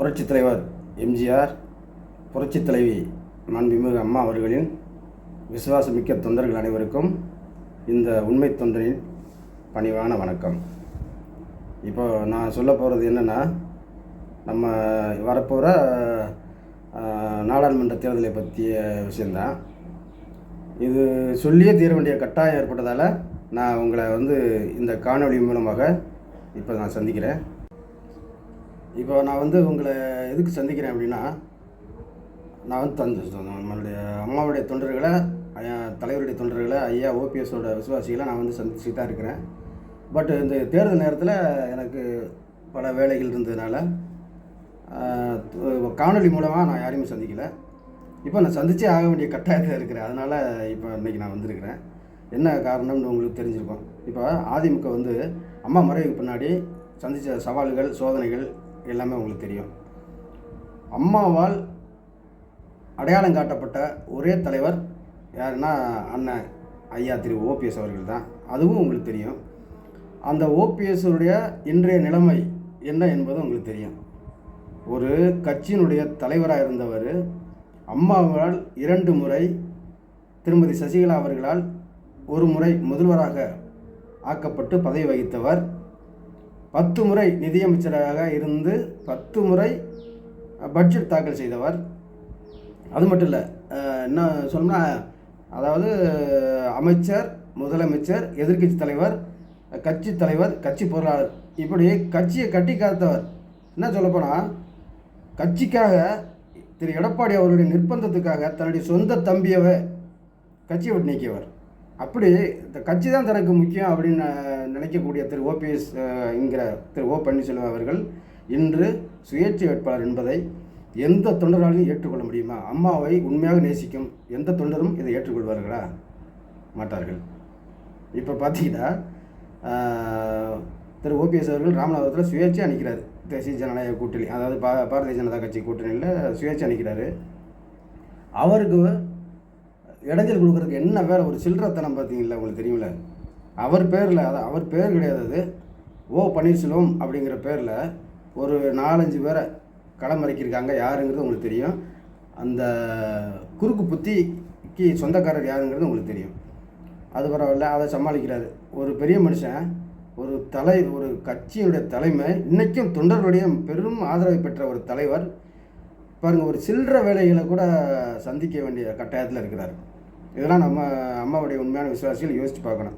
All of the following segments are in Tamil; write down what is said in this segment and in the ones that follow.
புரட்சித் தலைவர் எம்ஜிஆர் புரட்சித் தலைவி மாண்புமிகு அம்மா அவர்களின் விசுவாசமிக்க தொண்டர்கள் அனைவருக்கும் இந்த உண்மை தொண்டரின் பணிவான வணக்கம். இப்போ நான் சொல்ல போகிறது என்னென்னா நம்ம வரப்போகிற நாடாளுமன்ற தேர்தலை பற்றிய விஷயந்தான் இது சொல்லியே தீர வேண்டிய கட்டாயம் ஏற்பட்டதால் நான் உங்களை வந்து இந்த காணொளி மூலமாக இப்போ நான் சந்திக்கிறேன். இப்போ நான் வந்து உங்களை எதுக்கு சந்திக்கிறேன் அப்படின்னா நான் வந்து தந்து நம்மளுடைய அம்மாவுடைய தொண்டர்களை தலைவருடைய தொண்டர்களை ஐயா ஓபிஎஸோட விசுவாசிகளை நான் வந்து சந்திச்சு தான் இருக்கிறேன். பட் இந்த தேர்தல் நேரத்தில் எனக்கு பல வேலைகள் இருந்ததுனால காணொலி மூலமாக நான் யாரையுமே சந்திக்கலை. இப்போ நான் சந்திச்சே ஆக வேண்டிய கட்டாயத்தில் இருக்கிறேன். அதனால் இப்போ இன்றைக்கி நான் வந்திருக்கிறேன். என்ன காரணம்னு உங்களுக்கு தெரிஞ்சிருக்கும். இப்போ அதிமுக வந்து அம்மா மறைவுக்கு பின்னாடி சந்தித்த சவால்கள் சோதனைகள் எல்லாமே உங்களுக்கு தெரியும். அம்மாவால் அடையாளம் காட்டப்பட்ட ஒரே தலைவர் யாருன்னா அண்ணன் ஐயா திரு ஓபிஎஸ் அவர்கள் தான். அதுவும் உங்களுக்கு தெரியும். அந்த ஓபிஎஸ்ஸுடைய இன்றைய நிலைமை என்ன என்பது உங்களுக்கு தெரியும். ஒரு கட்சியினுடைய தலைவராக இருந்தவர் அம்மாவால் இரண்டு முறை திருமதி சசிகலா அவர்களால் ஒரு முறை முதல்வராக ஆக்கப்பட்டு பதவி வகித்தவர் பத்து முறை நிதியமைச்சராக இருந்து பத்து முறை பட்ஜெட் தாக்கல் செய்தவர். அது மட்டும் இல்லை என்ன சொல்லணும்னா அதாவது அமைச்சர் முதலமைச்சர் எதிர்க்கட்சி தலைவர் கட்சி தலைவர் கட்சி பொருளாளர் இப்படி கட்சியை கட்டி காத்தவர். என்ன சொல்லப்போனால் கட்சிக்காக திரு. எடப்பாடி அவருடைய நிர்பந்தத்துக்காக தன்னுடைய சொந்த தம்பியவை கட்சியை விட்டு நீக்கியவர். அப்படி இந்த கட்சி தான் தனக்கு முக்கியம் அப்படின்னு நினைக்கக்கூடிய திரு ஓபிஎஸ் என்கிற திரு ஓ பன்னீர்செல்வம் அவர்கள் இன்று சுயேட்சை வேட்பாளர் என்பதை எந்த தொண்டராலையும் ஏற்றுக்கொள்ள முடியுமா? அம்மாவை உண்மையாக நேசிக்கும் எந்த தொண்டரும் இதை ஏற்றுக்கொள்வார்களா? மாட்டார்கள். இப்போ பார்த்தீங்கன்னா திரு ஓபிஎஸ் அவர்கள் ராமநாதபுரத்தில் சுயேட்சை அணிக்கிறார். தேசிய ஜனநாயக கூட்டணி அதாவது பா பாரதிய ஜனதா கட்சி கூட்டணியில் சுயேட்சை அணிக்கிறாரு. அவருக்கு இடைஞ்சல் கொடுக்குறதுக்கு என்ன வேறு ஒரு சில்லறத்தனம் பார்த்தீங்களா உங்களுக்கு தெரியும்ல? அவர் பேரில் அது அவர் பேர் கிடையாது அது. ஓ பன்னீர்செல்வம் அப்படிங்கிற பேரில் ஒரு நாலஞ்சு பேரை களமிறக்கியிருக்காங்க. யாருங்கிறது உங்களுக்கு தெரியும். அந்த குறுக்கு புத்திக்கு சொந்தக்காரர் யாருங்கிறது உங்களுக்கு தெரியும். அது பரவாயில்ல அதை சமாளிக்கிறாரு. ஒரு பெரிய மனுஷன் ஒரு தலை ஒரு கட்சியினுடைய தலைமை இன்றைக்கும் தொண்டர்களுடைய பெரும் ஆதரவை பெற்ற ஒரு தலைவர் பாருங்கள் ஒரு சில்லற வேலைகளை கூட சந்திக்க வேண்டிய கட்டாயத்தில் இருக்கிறார். இதெல்லாம் நம்ம அம்மாவுடைய உண்மையான விசுவாசிகள் யோசித்து பார்க்கணும்.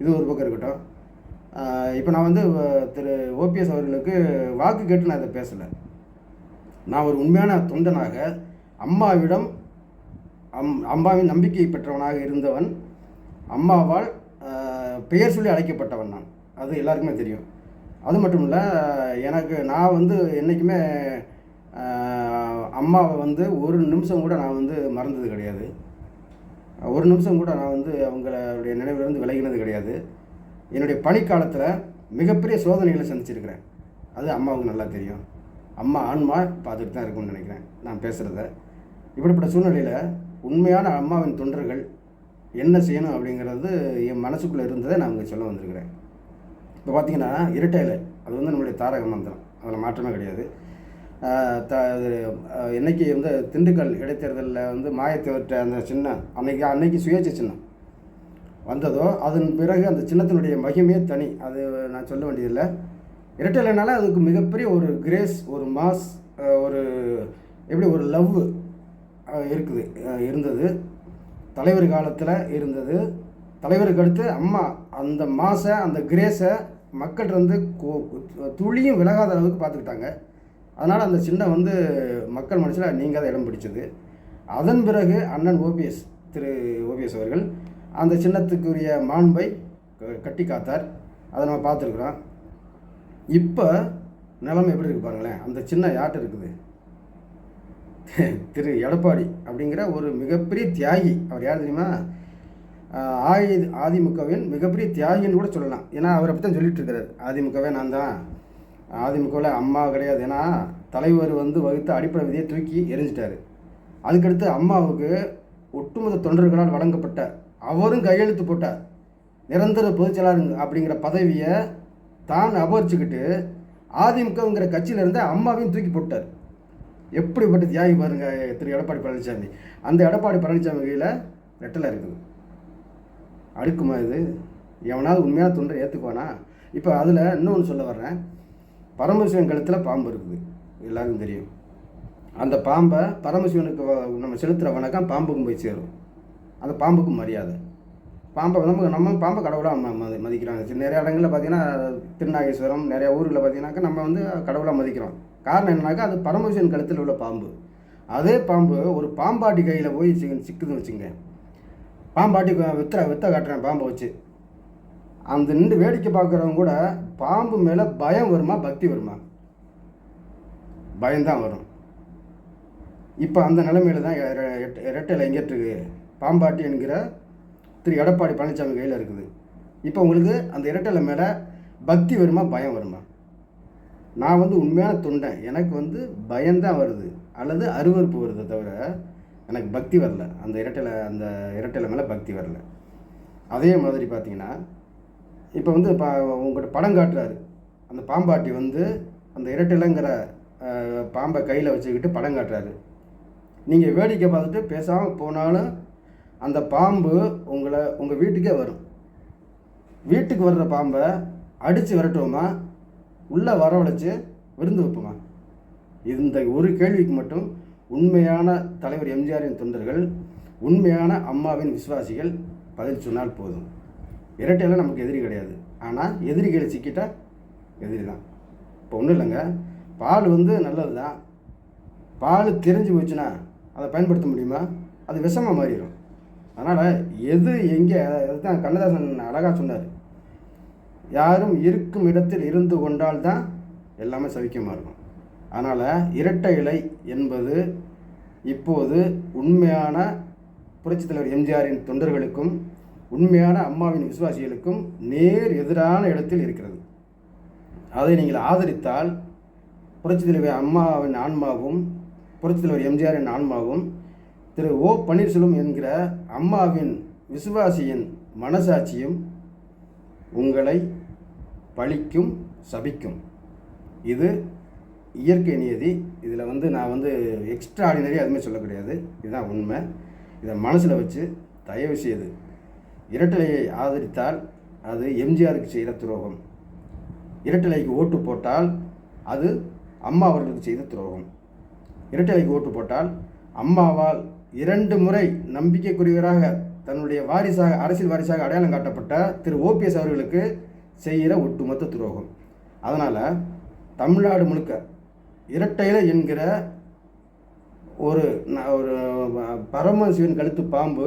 இது ஒரு பக்கம் இருக்கட்டும். இப்போ நான் வந்து திரு ஓபிஎஸ் அவர்களுக்கு வாக்கு கேட்டு நான் இதை பேசலை. நான் ஒரு உண்மையான தொண்டனாக அம்மாவிடம் அம் அம்மாவின் நம்பிக்கை பெற்றவனாக இருந்தவன் அம்மாவால் பெயர் சொல்லி அழைக்கப்பட்டவன் நான். அது எல்லாருக்குமே தெரியும். அது மட்டும் இல்லை எனக்கு நான் வந்து என்றைக்குமே அம்மாவை வந்து ஒரு நிமிஷம் கூட நான் வந்து மறந்தது கிடையாது. ஒரு நிமிஷம் கூட நான் வந்து அவங்களுடைய நினைவிலிருந்து விலகினது கிடையாது. என்னுடைய பணிக்காலத்தில் மிகப்பெரிய சோதனைகளை சந்திச்சிருக்கிறேன். அது அம்மாவுக்கு நல்லா தெரியும். அம்மா ஆன்மா பார்த்துட்டு தான் இருக்கும்னு நினைக்கிறேன் நான் பேசுகிறத இப்படிப்பட்ட சூழ்நிலையில் உண்மையான அம்மாவின் தொண்டர்கள் என்ன செய்யணும் அப்படிங்கிறது என் மனசுக்குள்ளே இருந்ததை நான் உங்களுக்கு சொல்ல வந்திருக்கிறேன். இப்போ பார்த்தீங்கன்னா இரட்டையிலை அது வந்து நம்மளுடைய தாரக மந்திரம். அதில் மாற்றமே கிடையாது. த என்னைக்கு வந்து திண்டுக்கல் இடைத்தேர்தலில் வந்து மாயத்தேவர்கிட்ட அந்த சின்னம் அன்னைக்கு அன்னைக்கு சுயேட்சை சின்னம் வந்ததோ அதன் பிறகு அந்த சின்னத்தினுடைய மகிமையே தனி. அது நான் சொல்ல வேண்டியதில்லை. இரட்டலைனால அதுக்கு மிகப்பெரிய ஒரு கிரேஸ் ஒரு மாஸ் ஒரு எப்படி ஒரு லவ் இருக்குது இருந்தது. தலைவர் காலத்தில் இருந்தது. தலைவருக்கு அடுத்து அம்மா அந்த மாசை அந்த கிரேஸை மக்கள் வந்து கோ- துளியும் விலகாத அளவுக்கு பார்த்துக்கிட்டாங்க. அதனால் அந்த சின்னம் வந்து மக்கள் மனசில் நீங்காத இடம் பிடிச்சது. அதன் பிறகு அண்ணன் ஓபிஎஸ் திரு ஓபிஎஸ் அவர்கள் அந்த சின்னத்துக்குரிய மாண்பை கட்டி காத்தார். அதை நம்ம பார்த்துருக்குறோம். இப்போ நிலைமை எப்படி இருக்கு பாருங்களேன். அந்த சின்னம் யார்கிட்ட இருக்குது? திரு எடப்பாடி அப்படிங்கிற ஒரு மிகப்பெரிய தியாகி. அவர் யார் தெரியுமா? ஆதி அதிமுகவின் மிகப்பெரிய தியாகின்னு கூட சொல்லலாம். ஏன்னா அவர் அப்படி தான் சொல்லிட்டு இருக்கிறார். அதிமுகவே நான் தான். அதிமுகவில் அம்மா கிடையாது. ஏன்னா தலைவர் வந்து வகுத்த அடிப்படை விதியை தூக்கி எரிஞ்சிட்டாரு அதுக்கடுத்து அம்மாவுக்கு ஒட்டுமொத்த தொண்டர்களால் வழங்கப்பட்ட அவரும் கையெழுத்து போட்டார். நிரந்தர பொதுச்செயலாளர் அப்படிங்கிற பதவியை தான் அபகரிச்சுக்கிட்டு அதிமுகங்கிற கட்சியிலிருந்து அம்மாவையும் தூக்கி போட்டார். எப்படிப்பட்ட தியாகி பாருங்க திரு எடப்பாடி பழனிசாமி அந்த எடப்பாடி பழனிசாமி கையில் ரெட்டலை இருக்குது. அடுக்குமா இது? எவனாவது உண்மையான தொண்டரை ஏற்றுக்குவானா இப்போ அதில் இன்னொன்று சொல்ல வர்றேன். பரமசிவன் கழுத்தில் பாம்பு இருக்குது. எல்லாருக்கும் தெரியும். அந்த பாம்பை பரமசிவனுக்கு நம்ம செலுத்துகிற வணக்கம் பாம்புக்கும் போய் சேரும். அந்த பாம்புக்கும் மரியாதை. பாம்பை நம்ம நம்ம பாம்பை கடவுளாக ம மதிக்கிறாங்க. நிறைய இடங்களில் பார்த்தீங்கன்னா திருநாகேஸ்வரம் நிறைய ஊர்களில் பார்த்தீங்கன்னாக்கா நம்ம வந்து கடவுளாக மதிக்கிறோம். காரணம் என்னன்னாக்கா அது பரமசிவன் கழுத்தில் உள்ள பாம்பு. அதே பாம்பு ஒரு பாம்பாட்டி கையில் போய் சிக்குதுன்னு வச்சுங்க பாம்பாட்டி வித்த வித்த காட்டுறேன் பாம்பை வச்சு. அந்த நின்று வேடிக்கை பார்க்குறவங்க கூட பாம்பு மேலே பயம் வருமா பக்தி வருமா? பயம்தான் வரும். இப்போ அந்த நிலைமையில தான் இரட்டையில் எட்- பாம்பாட்டி என்கிற திரு எடப்பாடி பழனிசாமி கையில் இருக்குது. இப்போ உங்களுக்கு அந்த இரட்டலை மேலே பக்தி வருமா பயம் வருமா? நான் வந்து உண்மையான தொண்டன். எனக்கு வந்து பயம்தான் வருது. அல்லது அருவருப்பு வருது தவிர எனக்கு பக்தி வரல. அந்த இரட்டையில் அந்த இரட்டையில் மேலே பக்தி வரல. அதே மாதிரி பார்த்தீங்கன்னா இப்போ வந்து இப்போ உங்கள்கிட்ட படம் காட்டுறாரு. அந்த பாம்பாட்டி வந்து அந்த இரட்டைலங்கிற பாம்பை கையில் வச்சுக்கிட்டு படம் காட்டுறாரு. நீங்கள் வேடிக்கை பார்த்துட்டு பேசாமல் போனாலும் அந்த பாம்பு உங்களை உங்கள் வீட்டுக்கே வரும். வீட்டுக்கு வர்ற பாம்பை அடித்து விரட்டுவோமா? உள்ளே வரவழைச்சி விருந்து வைப்போமா? இந்த ஒரு கேள்விக்கு மட்டும் உண்மையான தலைவர் எம்ஜிஆரின் தொண்டர்கள் உண்மையான அம்மாவின் விசுவாசிகள் பதில் சொன்னால் போதும். இரட்டையில் நமக்கு எதிரி கிடையாது. ஆனால் எதிரிகளை சிக்கிட்டா எதிரி தான். இப்போ ஒன்றும் இல்லைங்க. பால் வந்து நல்லது தான் பால் தெரிஞ்சு போச்சுன்னா அதை பயன்படுத்த முடியுமா? அது விஷமாக மாறிடும் அதனால் எது எங்கே அதுதான் கண்ணதாசன் அழகாக சொன்னார். யாரும் இருக்கும் இடத்தில் இருந்து கொண்டால்தான் எல்லாமே சவிக்கமாக இருக்கும் அதனால் இரட்டை இலை என்பது இப்போது உண்மையான புரட்சித் தலைவர் எம்ஜிஆரின் தொண்டர்களுக்கும் உண்மையான அம்மாவின் விசுவாசிகளுக்கும் நேர் எதிரான இடத்தில் இருக்கிறது. அதை நீங்கள் ஆதரித்தால் புரட்சி தலைவர் அம்மாவின் ஆன்மாவும் புரட்சி தலைவர் எம்ஜிஆரின் ஆன்மாவும் திரு ஓ பன்னீர்செல்வம் என்கிற அம்மாவின் விசுவாசியின் மனசாட்சியும் உங்களை பழிக்கும் சபிக்கும். இது இயற்கை நியதி இதில் வந்து நான் வந்து எக்ஸ்ட்ரா ஆர்டினரி அதுவுமே சொல்ல கிடையாது. இதுதான் உண்மை. இதை மனசில் வச்சு தயவு செய்து இரட்டலையை ஆதரித்தால் அது எம்ஜிஆருக்கு செய்கிற துரோகம். இரட்டலைக்கு ஓட்டு போட்டால் அது அம்மா அவர்களுக்கு செய்த துரோகம். இரட்டலைக்கு ஓட்டு போட்டால் அம்மாவால் இரண்டு முறை நம்பிக்கைக்குரியவராக தன்னுடைய வாரிசாக அரசியல் வாரிசாக அடையாளம் காட்டப்பட்ட திரு ஓபிஎஸ் அவர்களுக்கு செய்கிற ஒட்டுமொத்த துரோகம். அதனால் தமிழ்நாடு முழுக்க இரட்டையில என்கிற ஒரு ஒரு பரமசிவன் கழுத்து பாம்பு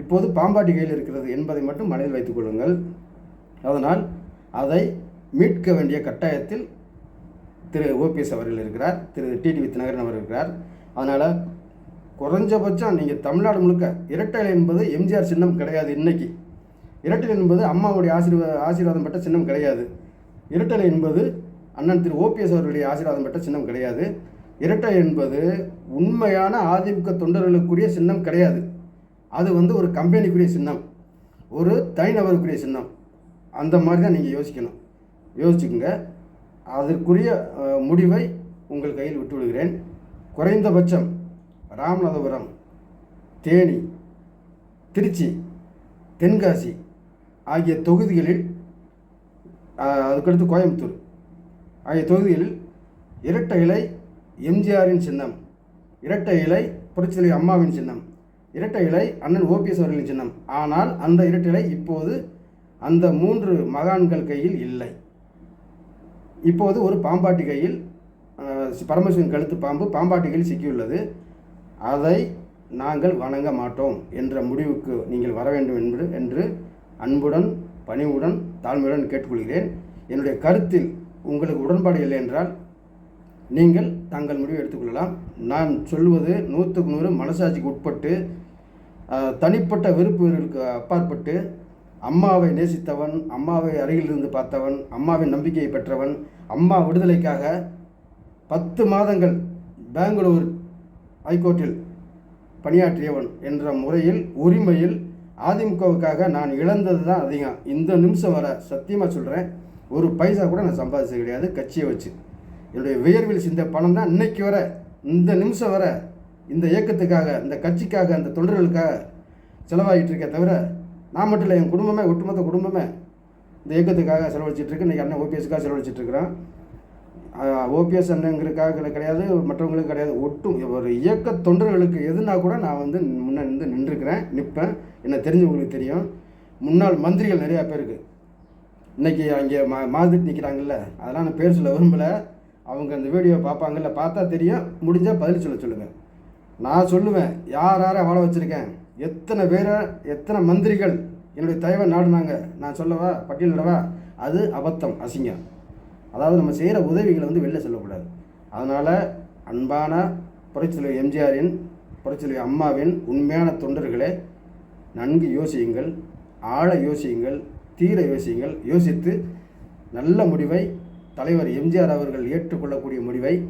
இப்போது பாம்பாட்டி கையில் இருக்கிறது என்பதை மட்டும் மனதில் வைத்துக் கொள்ளுங்கள். அதனால் அதை மீட்க வேண்டிய கட்டாயத்தில் திரு ஓபிஎஸ் அவர்கள் இருக்கிறார் திரு டிடி வித்நகரன் அவர் இருக்கிறார். அதனால் குறைஞ்சபட்சம் நீங்கள் தமிழ்நாடு முழுக்க இரட்டை என்பது எம்ஜிஆர் சின்னம் கிடையாது இன்றைக்கி இரட்டை என்பது அம்மாவுடைய ஆசீர்வா ஆசீர்வாதம் பெற்ற சின்னம் கிடையாது. இரட்டலை என்பது அண்ணன் திரு ஓபிஎஸ் அவர்களுடைய ஆசீர்வாதம் பெற்ற சின்னம் கிடையாது. இரட்டை என்பது உண்மையான அதிமுக தொண்டர்களுக்குரிய சின்னம் கிடையாது. அது வந்து ஒரு கம்பெனிக்குரிய சின்னம். ஒரு தனிநபருக்குரிய சின்னம். அந்த மாதிரி தான் நீங்கள் யோசிக்கணும். யோசிச்சுக்கோங்க. அதற்குரிய முடிவை உங்கள் கையில் விட்டு விடுகிறேன் குறைந்தபட்சம் ராமநாதபுரம் தேனி திருச்சி தென்காசி ஆகிய தொகுதிகளில் அதுக்கடுத்து கோயம்புத்தூர் ஆகிய தொகுதிகளில் இரட்டை இலை எம்ஜிஆரின் சின்னம் இரட்டை இலை புரட்சித்தலைவர் அம்மாவின் சின்னம். இரட்டை இலை அண்ணன் ஓபிஎஸ் அவர்களின் சின்னம். ஆனால் அந்த இரட்டை இலை இப்போது அந்த மூன்று மகான்கள் கையில் இல்லை. இப்போது ஒரு பாம்பாட்டி கையில் பரமசிவன் கழுத்து பாம்பு பாம்பாட்டி கையில் சிக்கியுள்ளது. அதை நாங்கள் வணங்க மாட்டோம் என்ற முடிவுக்கு நீங்கள் வர வேண்டும் என்று என்று அன்புடன் பணிவுடன் தாழ்மையுடன் கேட்டுக்கொள்கிறேன். என்னுடைய கருத்தில் உங்களுக்கு உடன்பாடு இல்லை என்றால் நீங்கள் தங்கள் முடிவை எடுத்துக்கொள்ளலாம் நான் சொல்வது நூற்றுக்கு நூறு மனசாட்சிக்கு உட்பட்டு தனிப்பட்ட விருப்புகளுக்கு அப்பாற்பட்டு அம்மாவை நேசித்தவன் அம்மாவை அருகில் இருந்து பார்த்தவன் அம்மாவின் நம்பிக்கையை பெற்றவன் அம்மா விடுதலைக்காக பத்து மாதங்கள் பெங்களூர் ஹைகோர்ட்டில் பணியாற்றியவன் என்ற முறையில் உரிமையில் அதிமுகவுக்காக நான் இழந்தது தான் அதிகம். இந்த நிமிஷம் வர சத்தியமாக சொல்கிறேன் ஒரு பைசா கூட நான் சம்பாதிச்சது கிடையாது கட்சியை வச்சு. என்னுடைய வியர்வில் சிந்த பணம் தான் இன்னைக்கு வர இந்த நிமிஷம் வரை இந்த இயக்கத்துக்காக இந்த கட்சிக்காக இந்த தொண்டர்களுக்காக செலவாகிட்டுருக்கே தவிர நான் மட்டும் இல்லை என் குடும்பமே ஒட்டுமொத்த குடும்பமே இந்த இயக்கத்துக்காக செலவழிச்சிட்ருக்கு இன்றைக்கி அண்ணன் ஓபிஎஸ்க்காக செலவழிச்சிட்ருக்குறான் ஓபிஎஸ் அண்ணங்கிறதுக்காக கிடையாது மற்றவங்களுக்கு கிடையாது. ஒட்டும் ஒரு இயக்க தொண்டர்களுக்கு எதுனா கூட நான் வந்து முன்னே நின்று நின்றுருக்கிறேன் நிற்பேன். என்ன தெரிஞ்சவங்களுக்கு தெரியும். முன்னாள் மந்திரிகள் நிறையா பேருக்கு இன்றைக்கி அங்கே மா மாதிட்டு நிற்கிறாங்கல்ல அதெல்லாம் நான் பேர் சொல்ல விரும்பலை. அவங்க அந்த வீடியோ பார்ப்பாங்கல்ல பார்த்தா தெரியும். முடிஞ்சால் பதில் சொல்ல சொல்லுங்கள் நான் சொல்லுவேன் யார் யாரை வாழ வச்சுருக்கேன்? எத்தனை பேரை எத்தனை மந்திரிகள் என்னுடைய தயவை நாடுனாங்க? நான் சொல்லவா? பட்டியலிடவா அது அபத்தம் அசிங்கம். அதாவது நம்ம செய்கிற உதவிகளை வந்து வெளில சொல்லக்கூடாது. அதனால் அன்பான புரட்சித்தலைவர் எம்ஜிஆரின் புரட்சித்தலைவர் அம்மாவின் உண்மையான தொண்டர்களே நன்கு யோசியுங்கள் ஆழ யோசியுங்கள் தீர யோசியுங்கள் யோசித்து நல்ல முடிவை தலைவர் எம்ஜிஆர் அவர்கள் ஏற்றுக்கொள்ளக்கூடிய முடிவை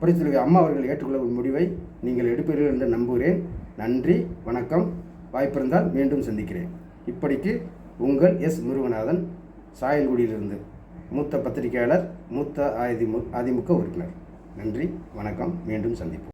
புரட்சித்தலைவர் அம்மா அவர்கள் ஏற்றுக்கொள்ள முடிவை நீங்கள் எடுப்பீர்கள் என்று நம்புகிறேன். நன்றி வணக்கம். வாய்ப்பிருந்தால் மீண்டும் சந்திக்கிறேன். இப்படிக்கு உங்கள் எஸ். முருகநாதன் சாயல்குடியிலிருந்து மூத்த பத்திரிகையாளர் மூத்த அதிமு அதிமுக உறுப்பினர். நன்றி வணக்கம். மீண்டும் சந்திப்போம்.